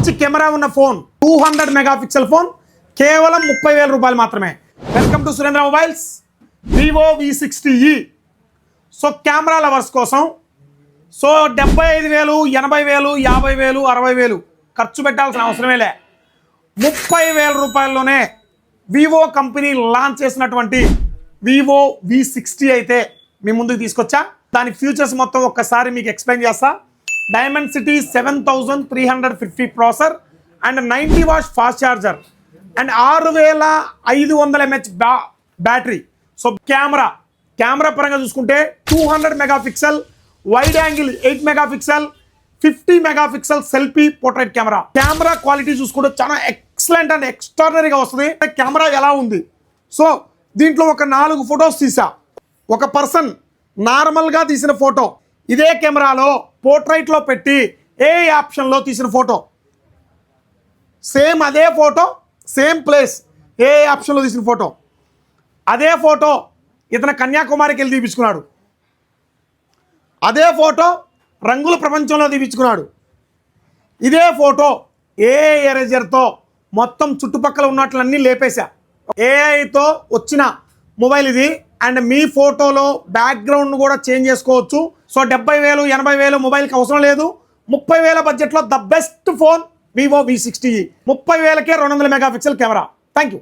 మంచి కెమెరా ఉన్న phone two hundred megapixel phone కేవలం ముప్పై వేల రూపాయలు మాత్రమే. Welcome to Surendra mobiles Vivo V sixty E so camera lovers కోసం సో డెబ్బై ఐదు వేలు ఎనభై వేలు యాభై వేలు అరవై వేలు ఖర్చు పెట్టాల్సిన అవసరమే లే. ముప్పై వేల రూపాయల్లోనే వివో కంపెనీ లాంచ్ చేసినటువంటి వివో వి సిక్స్టీ అయితే మీ ముందుకు తీసుకొచ్చా. దాని ఫ్యూచర్స్ మొత్తం ఒక్కసారి మీకు ఎక్స్ప్లెయిన్ చేస్తా. Dimensity seven thousand three hundred fifty processor and ninety watt fast charger and ఆరు వేల ఐదు వందల ఎంహెచ్ బ్యా బ్యాటరీ సో కెమెరా కెమెరా పరంగా చూసుకుంటే two hundred megapixel wide angle eight megapixel fifty megapixel selfie portrait camera camera quality చూసుకుంటే చాలా excellent and ఎక్స్ట్రాడనరీగా వస్తుంది. కెమెరా ఎలా ఉంది? సో దీంట్లో ఒక నాలుగు ఫొటోస్ తీసా. ఒక పర్సన్ నార్మల్గా తీసిన ఫోటో ఇదే కెమెరాలో పోర్ట్రైట్లో పెట్టి ఏ ఆప్షన్లో తీసిన ఫోటో? సేమ్ అదే ఫోటో సేమ్ ప్లేస్ ఏ ఆప్షన్లో తీసిన ఫోటో? అదే ఫోటో ఇతను కన్యాకుమారికి వెళ్ళి తీపించుకున్నాడు అదే ఫోటో రంగుల ప్రపంచంలో తీపించుకున్నాడు ఇదే ఫోటో ఏ ఎరేజర్తో మొత్తం చుట్టుపక్కల ఉన్నట్లన్నీ లేపేశా. ఏఐతో వచ్చిన మొబైల్ ఇది. అండ్ మీ ఫోటోలో బ్యాక్గ్రౌండ్ కూడా చేంజ్ చేసుకోవచ్చు. సో డెబ్బై వేలు ఎనభై వేలు మొబైల్కి అవసరం లేదు. ముప్పై వేల బడ్జెట్లో the best phone Vivo V sixty. ముప్పై వేలకే రెండు వందల మెగాపిక్సెల్ కెమెరా. Thank you